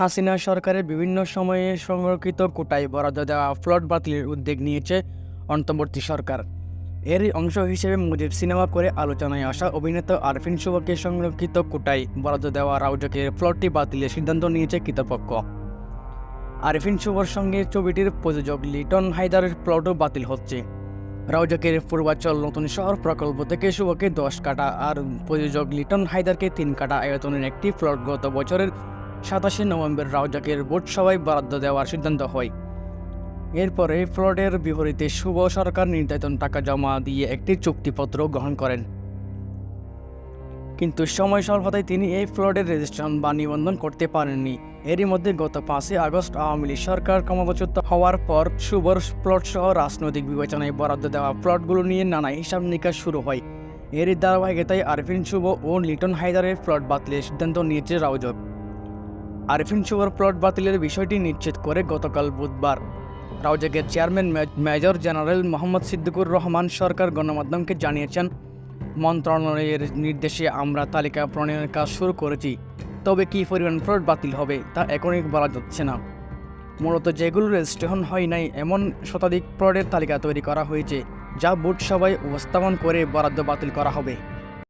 হাসিনা সরকারের বিভিন্ন সময়ে সংরক্ষিত কোটায় বরাদ্দ দেওয়া ফ্লট বাতিলের উদ্যোগ নিয়েছে অন্তর্বর্তী সরকার। এরই অংশ হিসেবে মুজিব সিনেমা করে আলোচনায় আসা অভিনেতা আরফিন শুভকে সংরক্ষিত কোটায় বরাদ্দ দেওয়া রাউজাকের ফ্লটটি বাতিলের সিদ্ধান্ত নিয়েছে কৃতপক্ষ আরফিন শুভর সঙ্গে ছবিটির প্রযোজক লিটন হায়দারের প্লটও বাতিল হচ্ছে। রাউজাকের পূর্বাচল নতুন শহর প্রকল্প থেকে শুভকে দশ কাটা আর প্রযোজক লিটন হায়দারকে তিন কাটা আয়তনের একটি প্লট গত বছরের সাতাশে নভেম্বর রাউজাকের বোর্ড সভায় বরাদ্দ দেওয়ার সিদ্ধান্ত হয়। এরপরে ফ্লডের বিপরীতে শুভ সরকার নির্ধারিত টাকা জমা দিয়ে একটি চুক্তিপত্র গ্রহণ করেন। কিন্তু সময় স্বল্পতায় তিনি এই ফ্লডের রেজিস্ট্রেশন বা নিবন্ধন করতে পারেননি। এরই মধ্যে গত পাঁচই আগস্ট আওয়ামী লীগ সরকার ক্ষমতাচ্যুত হওয়ার পর শুভর প্লট সহ রাজনৈতিক বিবেচনায় বরাদ্দ দেওয়া প্লটগুলো নিয়ে নানা হিসাব নিকাশ শুরু হয়। এরই ধারাবাহিকতায় আরফিন শুভ ও লিটন হায়দারের প্লট বাতিলের সিদ্ধান্ত নিয়েছে রাউজক আরফিন শুভর প্লট বাতিলের বিষয়টি নিশ্চিত করে গতকাল বুধবার। রাউজাকের chairman major general Mohammad Siddiqur Rahman Sarkar গণমাধ্যমকে জানিয়েছেন, মন্ত্রণালয়ের নির্দেশে আমরা তালিকা প্রণয়নের কাজ শুরু করেছি, তবে কী পরিমাণ প্লট বাতিল হবে তা এখনই বলা যাচ্ছে না। মূলত যেগুলো রেজিস্ট্রেশন হয় নাই এমন শতাধিক প্লটের তালিকা তৈরি করা হয়েছে, যা বোর্ড সভায় উপস্থাপন করে বরাদ্দ বাতিল করা হবে।